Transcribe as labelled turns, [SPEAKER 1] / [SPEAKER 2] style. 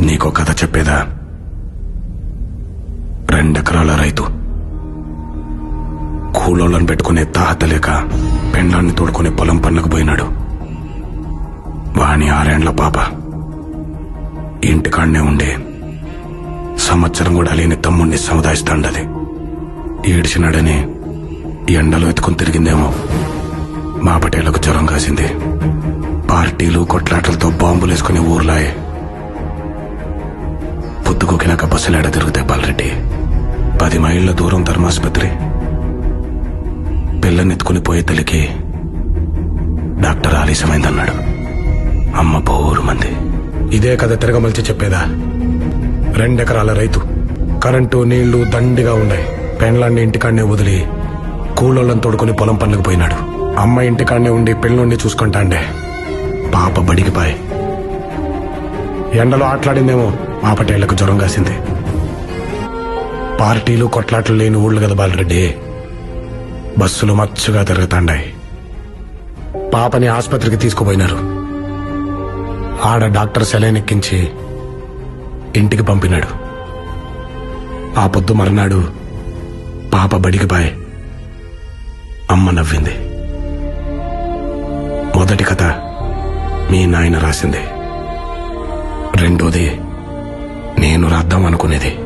[SPEAKER 1] నీకో కథ చెప్పేదా? రెండెకరాల రైతు. కూలోళ్ళను పెట్టుకునే తాహత లేక పెండాన్ని తోడుకునే పొలం పనులకు పోయినాడు. వాణి ఆరేండ్ల పాప. ఇంటికాడనే ఉండే సంవత్సరం కూడా లేని తమ్ముణ్ణి సముదాయిస్తాండది. ఏడిచినాడని ఎండలో ఎత్తుకుని తిరిగిందేమో. మా పటేలకు జ్వరం కాసింది. పార్టీలు కొట్లాటలతో బాంబులేసుకుని ఊర్లాయే. కుకిలక బస్సులు ఎడ తిరుగుతాయి బాలరెడ్డి? పది మైళ్ళ దూరం ధర్మాసుపత్రి. పిల్లనెత్తుకుని పోయే తల్లికి డాక్టర్ ఆలస్యమైందన్నాడు. అమ్మ పోరు మంది. ఇదే కథ తిరగమలిచి చెప్పేదా? రెండెకరాల రైతు. కరెంటు నీళ్ళు దండిగా ఉన్నాయి. పెండ్లాన్ని ఇంటికాడనే వదిలి కూలోళ్ళని తోడుకుని పొలం పనులకు పోయినాడు. అమ్మ ఇంటికాడనే ఉండి పెళ్ళుండి చూసుకుంటాండే. పాప బడికి పాయ్. ఎండలో ఆటలాడిందేమో. మా పటేళ్ళకు జ్వరం కాసింది. పార్టీలు కొట్లాట్లు లేని ఊళ్ళు కదా బాలరెడ్డి. బస్సులు మచ్చుగా తిరుగుతాండాయి. పాపని ఆసుపత్రికి తీసుకుపోయినారు. ఆడ డాక్టర్ సెలైన్ ఎక్కించి ఇంటికి పంపినాడు. ఆ పొద్దు మర్నాడు పాప బడికి పాయ్ అమ్మ నవ్వింది. మొదటి కథ మీ నాయన రాసింది. రెండోది నేను రాద్దాం అనుకునేది.